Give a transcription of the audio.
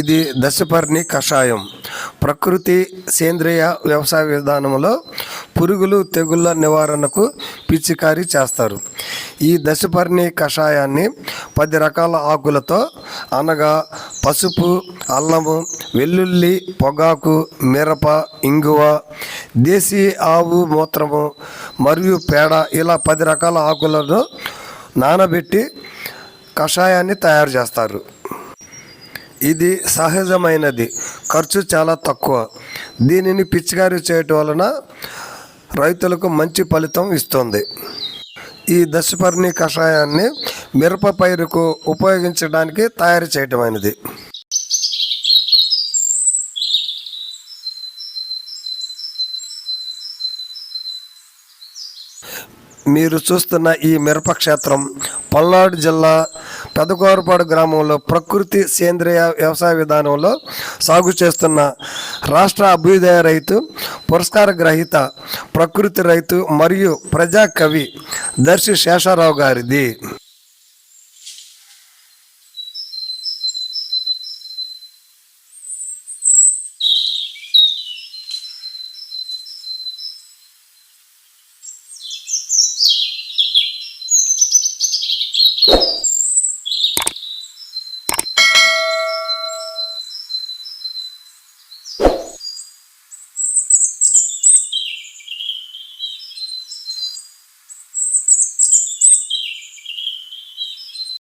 ఇది దశపర్ణి కషాయం. ప్రకృతి సేంద్రియ వ్యవసాయ విధానంలో పురుగులు తెగుళ్ళ నివారణకు పిచికారీ చేస్తారు. ఈ దశపర్ణి కషాయాన్ని పది రకాల ఆకులతో అనగా పసుపు అల్లము వెల్లుల్లి పొగాకు మిరప ఇంగువ దేశీ ఆవు మూత్రము మరియు పేడ ఇలా పది రకాల ఆకులను నానబెట్టి కషాయాన్ని తయారు చేస్తారు. ఇది సహజమైనది. ఖర్చు చాలా తక్కువ. దీనిని పిచికారీ చేయటం వలన రైతులకు మంచి ఫలితం ఇస్తుంది. ఈ దశపర్ణి కషాయాన్ని మిరప పైరుకు ఉపయోగించడానికి తయారు చేయటమైనది మీరు చూస్తున్న ఈ మిరప క్షేత్రం పల్నాడు జిల్లా పెదగోరపాడు గ్రామంలో ప్రకృతి సేంద్రియ వ్యవసాయ విధానంలో సాగు చేస్తున్న రాష్ట్ర అభ్యుదయ రైతు పురస్కార గ్రహీత ప్రకృతి రైతు మరియు ప్రజా కవి దర్శి శేషారావు గారిది.